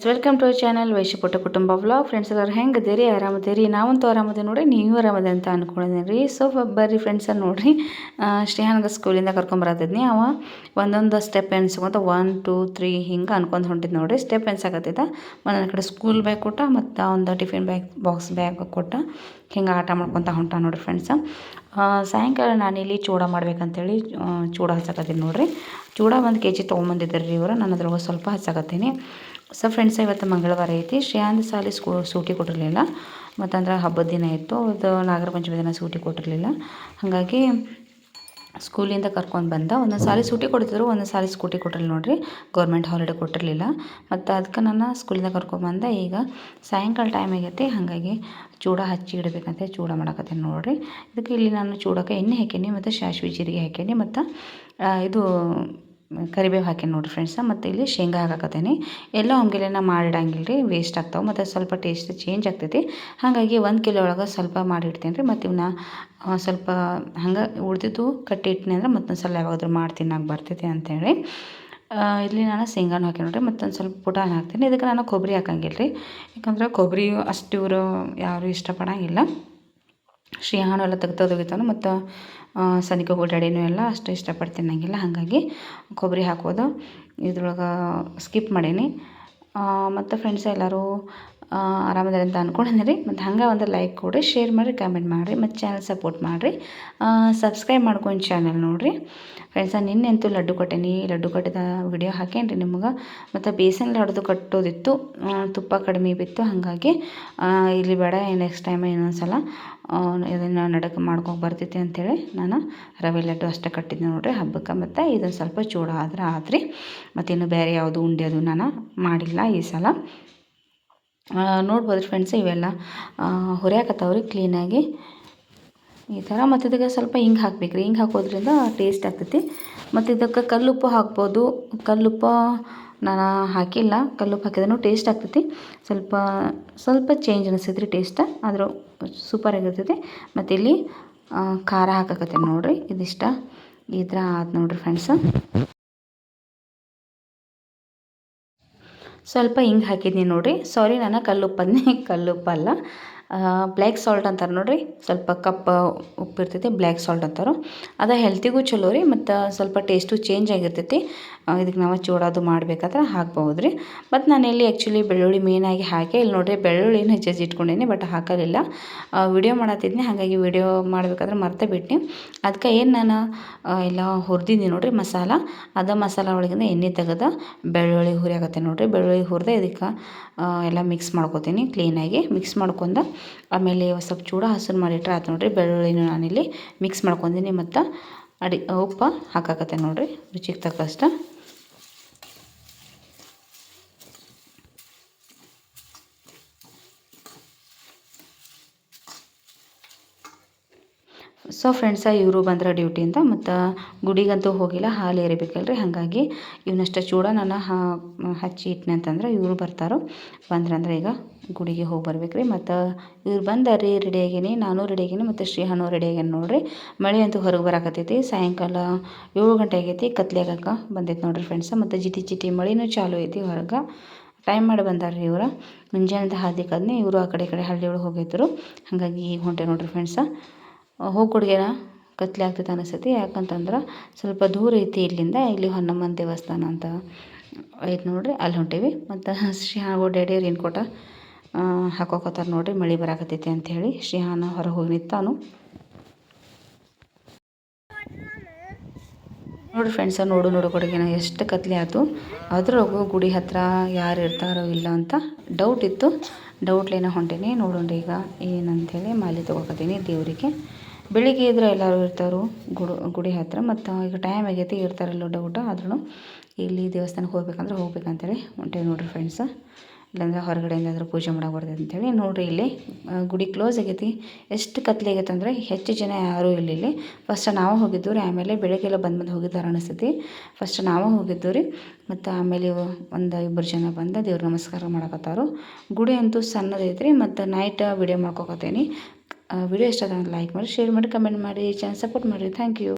Welcome to channel ವೈಶ್ಯ ಪುಟ್ಟ ಕುಟುಂಬ vlog friends ಎಲ್ಲರೂ ಹೆಂಗೆ ಅದೇರಿ ಆರಾಮದೇರಿ ನಾವಂತೂ ಆರಾಮದೆ ನೋಡಿ ನೀವು ಆರಾಮದೆ ಅಂತ ಅಂದ್ಕೊಂಡಿದ್ದೀನಿ ರೀ ಸೊ ಬರ್ರಿ ಫ್ರೆಂಡ್ಸ ನೋಡಿರಿ. ಶ್ರೀಹಾನಗ ಸ್ಕೂಲಿಂದ ಕರ್ಕೊಂಬರತಿದ್ನಿ ಅವ ಒಂದೊಂದು ಸ್ಟೆಪ್ ಎನ್ಸ್ಕೊಂತ ಒನ್ ಟೂ ತ್ರೀ ಹಿಂಗೆ ಅನ್ಕೊಂಡು ಹೊಂಟಿದ್ದು ನೋಡಿರಿ. ಸ್ಟೆಪ್ ಎನ್ಸಾಕತ್ತಿದ್ದ ಒಂದೊಂದು ಕಡೆ ಸ್ಕೂಲ್ ಬ್ಯಾಗ್ ಕೊಟ್ಟ, ಮತ್ತು ಒಂದು ಟಿಫಿನ್ ಬ್ಯಾಗ್ ಬಾಕ್ಸ್ ಬ್ಯಾಗ್ ಕೊಟ್ಟ. ಹಿಂಗೆ ಆಟ ಮಾಡ್ಕೊತ ಹೊಂಟ ನೋಡಿರಿ ಫ್ರೆಂಡ್ಸ ಸಾಯಂಕಾಲ ನಾನಿಲ್ಲಿ ಚೂಡ ಮಾಡ್ಬೇಕಂತೇಳಿ ಚೂಡ ಹಚ್ಚಕತ್ತೀನಿ ನೋಡಿರಿ. ಚೂಡ ಒಂದು ಕೆ ಜಿ ತೊಗೊಂಬಂದಿದ್ದಾರೆ ರೀ ಇವರು. ನಾನು ಅದ್ರೊಳಗೆ ಸ್ವಲ್ಪ ಹಚ್ಚಕತ್ತೀನಿ. ಸೊ ಫ್ರೆಂಡ್ಸ್ ಇವತ್ತು ಮಂಗಳವಾರ ಐತಿ. ಶ್ರೇಯಾಂದ ಸಾಲಿ ಸ್ಕೂ ಸೂಟಿ ಕೊಟ್ಟಿರಲಿಲ್ಲ. ಮತ್ತಂದ್ರೆ ಹಬ್ಬದ ದಿನ ಇತ್ತು. ಅದು ನಾಗರ ಪಂಚಮಿ ದಿನ ಸೂಟಿ ಕೊಟ್ಟಿರಲಿಲ್ಲ. ಹಾಗಾಗಿ ಸ್ಕೂಲಿಂದ ಕರ್ಕೊಂಡು ಬಂದ. ಒಂದೊಂದು ಸಾರಿ ಸೂಟಿ ಕೊಡ್ತಿದ್ರು, ಒಂದೊಂದು ಸಾರಿ ಸ್ಕೂಟಿ ಕೊಟ್ಟಿರಲಿಲ್ಲ ನೋಡಿರಿ. ಗೌರ್ಮೆಂಟ್ ಹಾಲಿಡೇ ಕೊಟ್ಟಿರಲಿಲ್ಲ. ಮತ್ತು ಅದಕ್ಕೆ ನಾನು ಸ್ಕೂಲಿಂದ ಕರ್ಕೊಂಡ್ಬಂದೆ ಈಗ ಸಾಯಂಕಾಲ ಟೈಮ್ ಆಗೈತಿ. ಹಾಗಾಗಿ ಚೂಡ ಹಚ್ಚಿ ಇಡಬೇಕಂತ, ಚೂಡ ಮಾಡಕತ್ತೀನಿ ನೋಡಿರಿ. ಇದಕ್ಕೆ ಇಲ್ಲಿ ನಾನು ಚೂಡಕ್ಕೆ ಎಣ್ಣೆ ಹಾಕೀನಿ ಮತ್ತು ಸಾಸ್ವೆ ಜೀರಿಗೆ ಹಾಕೀನಿ ಮತ್ತು ಇದು ಕರಿಬೇವು ಹಾಕಿ ನೋಡಿರಿ ಫ್ರೆಂಡ್ಸ ಮತ್ತು ಇಲ್ಲಿ ಶೇಂಗಾ ಹಾಕಕತ್ತೀನಿ. ಎಲ್ಲ ಒಮ್ಮೆಲೆನ ಮಾಡಿಡಂಗಿಲ್ಲ ರೀ ವೇಸ್ಟ್ ಆಗ್ತಾವೆ, ಮತ್ತು ಸ್ವಲ್ಪ ಟೇಸ್ಟ್ ಚೇಂಜ್ ಆಗ್ತೈತಿ. ಹಾಗಾಗಿ ಒಂದು ಕಿಲೋ ಒಳಗೆ ಸ್ವಲ್ಪ ಮಾಡಿಡ್ತೀನಿ ರೀ ಮತ್ತು ಇವನ್ನ ಸ್ವಲ್ಪ ಹಂಗೆ ಉಳಿದಿದ್ದು ಕಟ್ಟಿ ಇಟ್ಟಿನಿ ಅಂದ್ರೆ ಮತ್ತೊಂದು ಸಲ ಯಾವಾಗಾದ್ರೂ ಮಾಡಿ ತಿನ್ನಕ್ಕೆ ಬರ್ತೈತಿ ಅಂತೇಳಿ. ಇಲ್ಲಿ ನಾನು ಶೇಂಗಾನು ಹಾಕಿ ನೋಡಿರಿ, ಮತ್ತೊಂದು ಸ್ವಲ್ಪ ಪುಟಾನು ಹಾಕ್ತೀನಿ. ಇದಕ್ಕೆ ನಾನು ಕೊಬ್ಬರಿ ಹಾಕಂಗಿಲ್ಲ ರೀ ಯಾಕಂದ್ರೆ ಕೊಬ್ಬರಿ ಅಷ್ಟು ಇವರು ಯಾರು ಇಷ್ಟಪಡೋಂಗಿಲ್ಲ. ಶ್ರೀಹಾನು ಎಲ್ಲ ತೆಗ್ದು ಮತ್ತು ಸನಿಕ ಓಡಾಡಿನೂ ಎಲ್ಲ ಅಷ್ಟು ಇಷ್ಟಪಡ್ತೀನಿ ತಿನ್ನಂಗಿಲ್ಲ ಹಾಗಾಗಿ ಕೊಬ್ಬರಿ ಹಾಕೋದು ಇದ್ರೊಳಗೆ ಸ್ಕಿಪ್ ಮಾಡೀನಿ. ಮತ್ತು ಫ್ರೆಂಡ್ಸ್ ಎಲ್ಲರೂ ಆರಾಮದಾರೆ ಅಂತ ಅಂದ್ಕೊಂಡಿದ್ದೀನಿ ರೀ. ಮತ್ತು ಹಂಗೆ ಒಂದು ಲೈಕ್ ಕೊಡಿ ಶೇರ್ ಮಾಡಿರಿ ಕಮೆಂಟ್ ಮಾಡಿರಿ, ಮತ್ತು ಚಾನಲ್ ಸಪೋರ್ಟ್ ಮಾಡಿರಿ. ಸಬ್ಸ್ಕ್ರೈಬ್ ಮಾಡ್ಕೊಂಡು ಚಾನಲ್ ನೋಡಿರಿ. ಫ್ರೆಂಡ್ಸ ನಿನ್ನೆ ಅಂತೂ ಲಡ್ಡು ಕೊಟ್ಟೇನಿ. ಲಡ್ಡು ಕಟ್ಟಿದ ವಿಡಿಯೋ ಹಾಕೇನ್ರಿ ನಿಮಗೆ. ಮತ್ತು ಬೇಸನ್ ಲಡ್ದು ಕಟ್ಟೋದಿತ್ತು. ತುಪ್ಪ ಕಡಿಮೆ ಬಿತ್ತು. ಹಾಗಾಗಿ ಇಲ್ಲಿ ಬೇಡ ನೆಕ್ಸ್ಟ್ ಟೈಮ್ ಇನ್ನೊಂದು ಸಲ ಇದನ್ನು ನಡಕ್ಕೆ ಮಾಡ್ಕೊಂಡು ಬರ್ತೈತಿ ಅಂಥೇಳಿ ನಾನು ರವೆ ಲಡ್ಡು ಅಷ್ಟೇ ಕಟ್ಟಿದ್ದೆ ನೋಡಿರಿ. ಹಬ್ಬಕ್ಕೆ ಮತ್ತು ಇದೊಂದು ಸ್ವಲ್ಪ ಚೂಡ ಆದ್ರೆ ಆದ್ರಿ ಮತ್ತು ಇನ್ನು ಬೇರೆ ಯಾವುದು ಉಂಡೆ ಅದು ನಾನು ಮಾಡಿಲ್ಲ ಈ ಸಲ. ನೋಡ್ಬೋದು ಫ್ರೆಂಡ್ಸ್ ಇವೆಲ್ಲ. ಹುರಿಯಾಕತ್ತವ್ರಿ ಕ್ಲೀನಾಗಿ ಈ ಥರ ಮತ್ತು ಇದಕ್ಕೆ ಸ್ವಲ್ಪ ಹಿಂಗೆ ಹಾಕ್ಬೇಕು ರೀ ಹಿಂಗೆ ಹಾಕೋದ್ರಿಂದ ಟೇಸ್ಟ್ ಆಗ್ತೈತಿ. ಮತ್ತು ಇದಕ್ಕೆ ಕಲ್ಲುಪ್ಪು ಹಾಕ್ಬೋದು. ಕಲ್ಲುಪ್ಪು ನಾನು ಹಾಕಿಲ್ಲ. ಕಲ್ಲುಪ್ಪು ಹಾಕಿದ್ರೂ ಟೇಸ್ಟ್ ಆಗ್ತೈತಿ. ಸ್ವಲ್ಪ ಸ್ವಲ್ಪ ಚೇಂಜ್ ಅನಿಸ್ತೈತೆ ರೀ ಟೇಸ್ಟ್ ಆದರೂ ಸೂಪರಾಗಿರ್ತೈತಿ ಮತ್ತು ಇಲ್ಲಿ ಖಾರ ಹಾಕಕತ್ತೀನಿ ನೋಡಿರಿ. ಇದಿಷ್ಟ. ಈ ಥರ ಆಯ್ತು ನೋಡಿರಿ ಫ್ರೆಂಡ್ಸ ಸ್ವಲ್ಪ ಹಿಂಗೆ ಹಾಕಿದ್ದೀನಿ ನೋಡಿರಿ. ಸಾರಿ ನಾನು ಕಲ್ಲುಪ್ಪನ್ನೇ ಕಲ್ಲುಪ್ಪಲ್ಲ. ಬ್ಲ್ಯಾಕ್ ಸಾಲ್ಟ್ ಅಂತಾರೆ ನೋಡಿರಿ. ಸ್ವಲ್ಪ ಕಪ್ಪ ಉಪ್ಪು ಇರ್ತೈತಿ ಬ್ಲ್ಯಾಕ್ ಸಾಲ್ಟ್ ಅಂತಾರೆ. ಅದು ಹೆಲ್ತಿಗೂ ಚಲೋ ರೀ, ಮತ್ತು ಸ್ವಲ್ಪ ಟೇಸ್ಟು ಚೇಂಜ್ ಆಗಿರ್ತೈತಿ. ಇದಕ್ಕೆ ನಾವು ಚೂಡಾದು ಮಾಡಬೇಕಾದ್ರೆ ಹಾಕ್ಬೋದು ರೀ ಮತ್ತು ನಾನು ಇಲ್ಲಿ ಆ್ಯಕ್ಚುಲಿ ಬೆಳ್ಳುಳ್ಳಿ ಮೇನಾಗಿ ಹಾಕಿ ಇಲ್ಲಿ ನೋಡಿರಿ ಬೆಳ್ಳುಳ್ಳಿನ ಹೆಚ್ಚಿ ಇಟ್ಕೊಂಡೇನಿ ಬಟ್ ಹಾಕಲಿಲ್ಲ. ವಿಡಿಯೋ ಮಾಡತ್ತಿದ್ನಿ ಹಾಗಾಗಿ ವಿಡಿಯೋ ಮಾಡಬೇಕಾದ್ರೆ ಮರ್ತೇ ಬಿಟ್ನಿ. ಅದಕ್ಕೆ ಏನು ನಾನು ಎಲ್ಲ ಹುರಿದಿದ್ದೀನಿ ನೋಡಿರಿ ಮಸಾಲ. ಅದ ಮಸಾಲ ಒಳಗಿಂದ ಎಣ್ಣೆ ತೆಗೆದ, ಬೆಳ್ಳುಳ್ಳಿ ಹುರಿಯಾಕತ್ತೆ ನೋಡಿರಿ. ಬೆಳ್ಳುಳ್ಳಿ ಹುರಿದೆ ಇದಕ್ಕೆ ಎಲ್ಲ ಮಿಕ್ಸ್ ಮಾಡ್ಕೊತೀನಿ ಕ್ಲೀನಾಗಿ ಮಿಕ್ಸ್ ಮಾಡ್ಕೊಂಡು ಆಮೇಲೆ ಸ್ವಲ್ಪ ಚೂಡ ಹಸಿರು ಮಾಡಿಟ್ರೆ ಆಯ್ತು ನೋಡಿರಿ. ಬೆಳ್ಳುಳ್ಳಿನ ನಾನಿಲ್ಲಿ ಮಿಕ್ಸ್ ಮಾಡ್ಕೊಂದಿನಿ ಮತ್ತು ಅಡಿ ಉಪ್ಪು ಹಾಕಾಕತ್ತೆ ನೋಡಿರಿ. ರುಚಿಗೆ ತಕ್ಕಷ್ಟು. ಸೊ ಫ್ರೆಂಡ್ಸ ಇವರು ಬಂದ್ರೆ ಡ್ಯೂಟಿಯಿಂದ ಮತ್ತು ಗುಡಿಗಂತೂ ಹೋಗಿಲ್ಲ, ಹಾಲು ಏರಿಬೇಕಲ್ರಿ. ಹಾಗಾಗಿ ಇವನಷ್ಟು ಚೂಡ ನಾನು ಹಚ್ಚಿ ಇಟ್ಟನೆ ಅಂತಂದ್ರೆ ಇವರು ಬರ್ತಾರೋ. ಬಂದ್ರಂದ್ರೆ ಈಗ ಗುಡಿಗೆ ಹೋಗಿ ಬರ್ಬೇಕು ರೀ ಮತ್ತು ಇವ್ರು ಬಂದಾರಿ ರೆಡಿ ಆಗೇನಿ, ನಾನು ರೆಡಿ ಆಗೇನಿ, ಮತ್ತು ಶ್ರೀಹಣ್ಣು ರೆಡಿ ಆಗ್ಯಾನ ನೋಡಿರಿ. ಮಳೆ ಅಂತೂ ಹೊರಗೆ ಬರಕತ್ತೈತಿ. ಸಾಯಂಕಾಲ ಏಳು ಗಂಟೆ ಆಗೈತಿ ಕತ್ಲೆ ಆಗಕ್ಕೆ ಬಂದೈತೆ ನೋಡಿರಿ ಫ್ರೆಂಡ್ಸ ಮತ್ತು ಜಿಟಿ ಜಿಟಿ ಮಳೆನೂ ಚಾಲು ಐತಿ ಹೊರಗೆ. ಟೈಮ್ ಮಾಡಿ ಬಂದಾರ ರೀ ಇವರು ಮುಂಜಾನೆ ಹಾದಿ ಕದ್ನೆ, ಇವರು ಆ ಕಡೆ ಕಡೆ ಹಳ್ಳಿ ಒಳಗೆ ಹೋಗಿದ್ರು ಹಾಗಾಗಿ ಈಗ ಹೊಂಟೆ ನೋಡಿರಿ ಫ್ರೆಂಡ್ಸ ಹೋಗಿ ಕತ್ಲೆ ಆಗ್ತೈತೆ ಅನಿಸ್ತೈತಿ. ಯಾಕಂತಂದ್ರೆ ಸ್ವಲ್ಪ ದೂರ ಐತಿ ಇಲ್ಲಿಂದ, ಇಲ್ಲಿ ಹೊನ್ನಮ್ಮನ ದೇವಸ್ಥಾನ ಅಂತ ಐತೆ ನೋಡಿರಿ. ಅಲ್ಲಿ ಹೊಂಟೀವಿ. ಮತ್ತು ಶ್ರೀಹಾನ ಡ್ಯಾಡಿ ರೇನ್ ಕೋಟ ಹಾಕೋಕತ್ತಾರ ನೋಡಿರಿ. ಮಳೆ ಬರಾಕತ್ತೈತಿ ಅಂಥೇಳಿ ಶ್ರೀಹಾನ ಹೊರಗೆ ಹೋಗಿ ನಿಂತಾನು ನೋಡಿರಿ ಫ್ರೆಂಡ್ಸ ನೋಡು ನೋಡು ಕೊಡಗಿನ, ಎಷ್ಟು ಕತ್ಲೆ ಆಯ್ತು. ಅದ್ರೊಳಗು ಗುಡಿ ಹತ್ರ ಯಾರು ಇರ್ತಾರೋ ಇಲ್ಲ ಅಂತ ಡೌಟ್ ಇತ್ತು. ಡೌಟ್ಲೇನ ಹೊಂಟೇನಿ ನೋಡೋಣ ಈಗ ಏನಂಥೇಳಿ ಮಾಲೆ ತೊಗೊಕತ್ತೀನಿ ದೇವರಿಗೆ. ಬೆಳಿಗ್ಗೆ ಇದ್ರೆ ಎಲ್ಲರೂ ಇರ್ತಾರೆ ಗುಡು, ಗುಡಿ ಹತ್ತಿರ ಮತ್ತು ಈಗ ಟೈಮ್ ಆಗೈತಿ, ಇರ್ತಾರಲ್ಲೋ ಡೌಟ್ ಆದ್ರೂ ಇಲ್ಲಿ ದೇವಸ್ಥಾನಕ್ಕೆ ಹೋಗ್ಬೇಕಂದ್ರೆ ಹೋಗ್ಬೇಕಂತೇಳಿ ಹೊಂಟೇವಿ ನೋಡಿರಿ ಫ್ರೆಂಡ್ಸ ಇಲ್ಲಾಂದ್ರೆ ಹೊರಗಡೆ ಏನಾದರೂ ಪೂಜೆ ಮಾಡಕ್ಕೆ ಬರ್ತೈತೆ ಅಂತೇಳಿ ನೋಡಿರಿ ಇಲ್ಲಿ ಗುಡಿ ಕ್ಲೋಸ್ ಆಗೈತಿ. ಎಷ್ಟು ಕತ್ಲೆ ಆಗೈತೆ ಅಂದರೆ ಹೆಚ್ಚು ಜನ ಯಾರೂ ಇಲ್ಲ ಇಲ್ಲಿ. ಫಸ್ಟ್ ನಾವು ಹೋಗಿದ್ದು ರೀ, ಆಮೇಲೆ ಬೆಳಗ್ಗೆಲ್ಲ ಬಂದು ಬಂದು ಹೋಗಿದ್ದಾರೆ ಅನಿಸ್ತೈತಿ. ಫಸ್ಟ್ ನಾವು ಹೋಗಿದ್ದು ರೀ, ಮತ್ತು ಆಮೇಲೆ ಒಂದು ಇಬ್ಬರು ಜನ ಬಂದು ದೇವ್ರ ನಮಸ್ಕಾರ ಮಾಡಕತ್ತಾರು. ಗುಡಿ ಅಂತೂ ಸಣ್ಣದೈತೆ ರೀ ಮತ್ತು ನೈಟ್ ವಿಡಿಯೋ ಮಾಡ್ಕೊಕತ್ತೇನಿ. ವಿಡಿಯೋ ಇಷ್ಟ ಲೈಕ್ ಮಾಡಿ ಶೇರ್ ಮಾಡಿ ಕಮೆಂಟ್ ಮಾಡಿ ಚಾನಲ್ ಸಪೋರ್ಟ್ ಮಾಡಿರಿ. Thank you